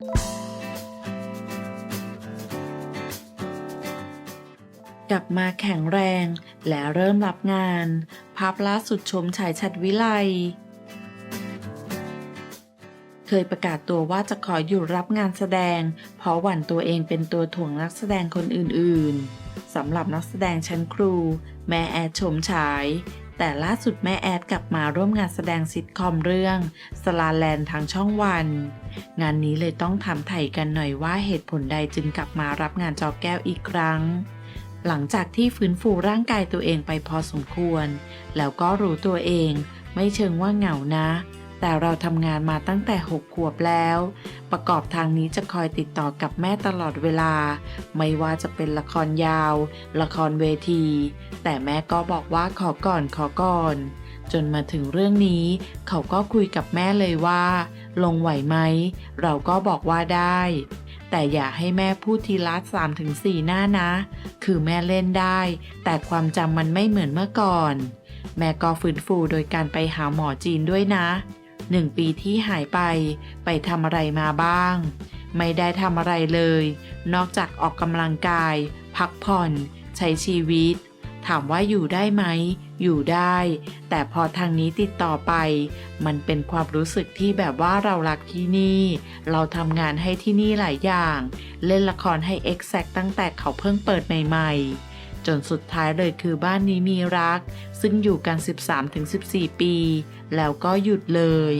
กลับมาแข็งแรงและเริ่มรับงาน ภาพล่าสุดชมชายชัดวิไล เคยประกาศตัวว่าจะขอหยุดรับงานแสดง เพราะหวั่นตัวเองเป็นตัวถ่วงนักแสดงคนอื่นๆสำหรับนักแสดงชั้นครู แม่แอดชมฉาย แต่ล่าสุดแม่แอดกลับมาร่วมงานแสดงซิทคอมเรื่องสลาแลนทางช่องวัน งานนี้เลยต้องถามไถ่กันหน่อยว่าเหตุผลใดจึงกลับมารับงานจอแก้วอีกครั้ง หลังจากที่ฟื้นฟูร่างกายตัวเองไปพอสมควร แล้วก็รู้ตัวเอง ไม่เชิงว่าเหงานะ แต่เราทำงานมาตั้งแต่ 6 ขวบแล้ว ประกอบทางนี้จะคอยติดต่อกับแม่ตลอดเวลา ไม่ว่าจะเป็นละครยาว ละครเวที แต่แม่ก็บอกว่าขอก่อนขอก่อน จนมาถึงเรื่องนี้ เขาก็คุยกับแม่เลยว่า ลงไหวไหม เราก็บอกว่าได้ แต่อย่าให้แม่พูดทีละสามถึงสี่หน้านะ คือแม่เล่นได้ แต่ความจำมันไม่เหมือนเมื่อก่อน แม่ก็ฟื้นฟูโดยการไปหาหมอจีนด้วยนะ หนึ่งปีที่หายไป ไปทำอะไรมาบ้าง ไม่ได้ทำอะไรเลย นอกจากออกกำลังกาย พักผ่อน ใช้ชีวิต ถามว่าอยู่ได้ไหม อยู่ได้ แต่พอทางนี้ติดต่อไป มันเป็นความรู้สึกที่แบบว่าเรารักที่นี่ เราทำงานให้ที่นี่หลายอย่าง เล่นละครให้ Exact ตั้งแต่เขาเพิ่งเปิดใหม่ ๆ จนสุดท้ายเลยคือบ้านนี้มีรัก ซึ่งอยู่กัน 13-14 ปี แล้วก็หยุดเลย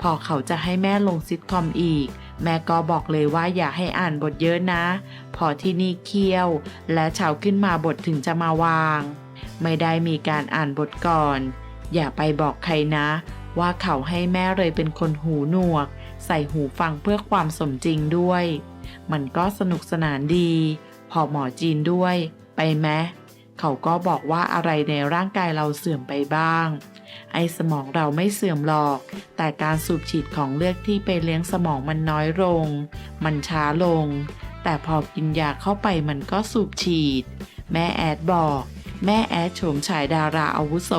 พอเขาจะให้แม่ลงซิทคอมอีก แม่ก็บอกเลยว่าอย่าให้อ่านบทเยอะนะ พอที่นี่เคี่ยว และเช้าขึ้นมาบทถึงจะมาวาง ไม่ได้มีการอ่านบทก่อน อย่าไปบอกใครนะ ว่าเขาให้แม่เลยเป็นคนหูหนวก ใส่หูฟังเพื่อความสมจริงด้วย มันก็สนุกสนานดี พอหมอจีนด้วย ไปไหมเขาก็บอกว่าอะไรในร่างกายเราเสื่อมไปบ้าง ไอสมองเราไม่เสื่อมหรอก แต่การสูบฉีดของเลือดที่ไปเลี้ยงสมองมันน้อยลง มันช้าลง แต่พอกินยาเข้าไปมันก็สูบฉีด แม่แอดบอก แม่แอดโฉมฉายดาราอาวุโส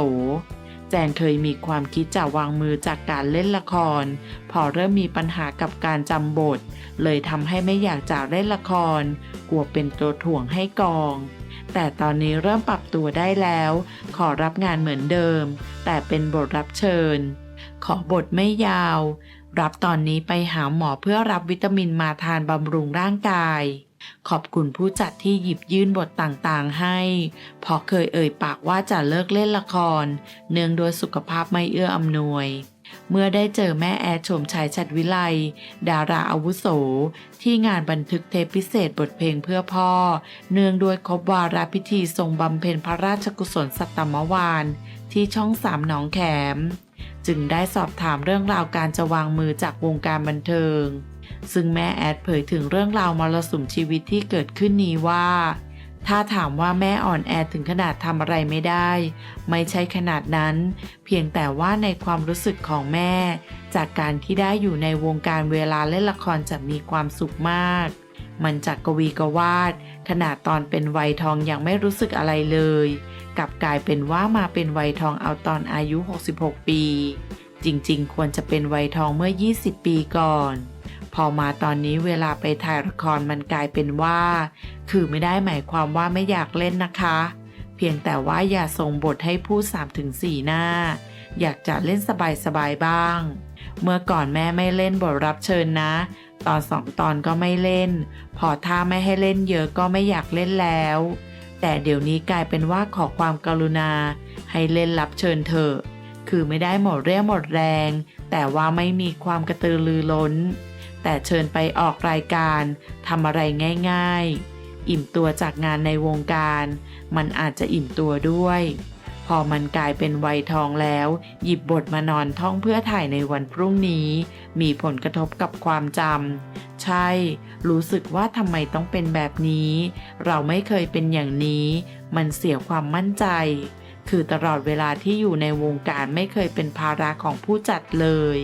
แจนเคยมีความคิดจะวางมือจากการเล่นละคร พอเริ่มมีปัญหากับการจำบท เลยทำให้ไม่อยากจะเล่นละคร กลัวเป็นตัวถ่วงให้กอง แต่ตอนนี้เริ่มปรับตัวได้แล้ว ขอรับงานเหมือนเดิม แต่เป็นบทรับเชิญ ขอบทไม่ยาว รับตอนนี้ไปหาหมอเพื่อรับวิตามินมาทานบำรุงร่างกาย ขอบคุณผู้จัดที่หยิบยื่นบทต่างๆให้ เพราะเคยเอ่ยปากว่าจะเลิกเล่นละคร เนื่องโดวยสุขภาพไม่เอื้ออำนวย เมื่อได้เจอแม่แอดชมชายชัดวิไล ดาราอาวุโส ที่งานบันทึกเทปพิเศษบทเพลงเพื่อพ่อ เนื่องด้วยครบวาระพิธีทรงบำเพ็ญพระราชกุศลสัตตมวานที่ช่องสามหนองแขม จึงได้สอบถามเรื่องราวการจะวางมือจากวงการบันเทิง ซึ่งแม่แอดเผยถึงเรื่องราวมรสุมชีวิตที่เกิดขึ้นนี้ว่า ถ้าถามว่าแม่อ่อนแอถึงขนาดทำอะไรไม่ได้ ไม่ใช่ขนาดนั้น เพียงแต่ว่าในความรู้สึกของแม่ จากการที่ได้อยู่ในวงการเวลาเล่นละครจะมีความสุขมาก มันจากกวีกวาด ขนาดตอนเป็นวัยทองยังไม่รู้สึกอะไรเลย กลับกลายเป็นว่ามาเป็นวัยทองเอาตอนอายุ 66 ปี จริงๆ ควรจะเป็นวัยทองเมื่อ 20 ปีก่อน พอมาตอนนี้เวลาไปถ่ายละครมันกลายเป็นว่า คือไม่ได้หมายความว่าไม่อยากเล่นนะคะ เพียงแต่ว่าอย่าส่งบทให้พูด3-4 หน้า อยากจะเล่นสบายๆบ้าง เมื่อก่อนแม่ไม่เล่นบทรับเชิญนะ ตอนสองตอนก็ไม่เล่น พอถ้าไม่ให้เล่นเยอะก็ไม่อยากเล่นแล้ว แต่เดี๋ยวนี้กลายเป็นว่าขอความกรุณา ให้เล่นรับเชิญเถอะ คือไม่ได้หมดเรี่ยวหมดแรง แต่ว่าไม่มีความกระตือรือร้น แต่เชิญไปออกรายการทำอะไรง่าย ๆ อิ่มตัวจากงานในวงการ มันอาจจะอิ่มตัวด้วย พอมันกลายเป็นวัยทองแล้ว หยิบบทมานอนท่องเพื่อถ่ายในวันพรุ่งนี้ มีผลกระทบกับความจำใช่ รู้สึกว่าทำไมต้องเป็นแบบนี้ เราไม่เคยเป็นอย่างนี้ มันเสียความมั่นใจคือตลอดเวลาที่อยู่ในวงการไม่เคยเป็นภาระของผู้จัดเลย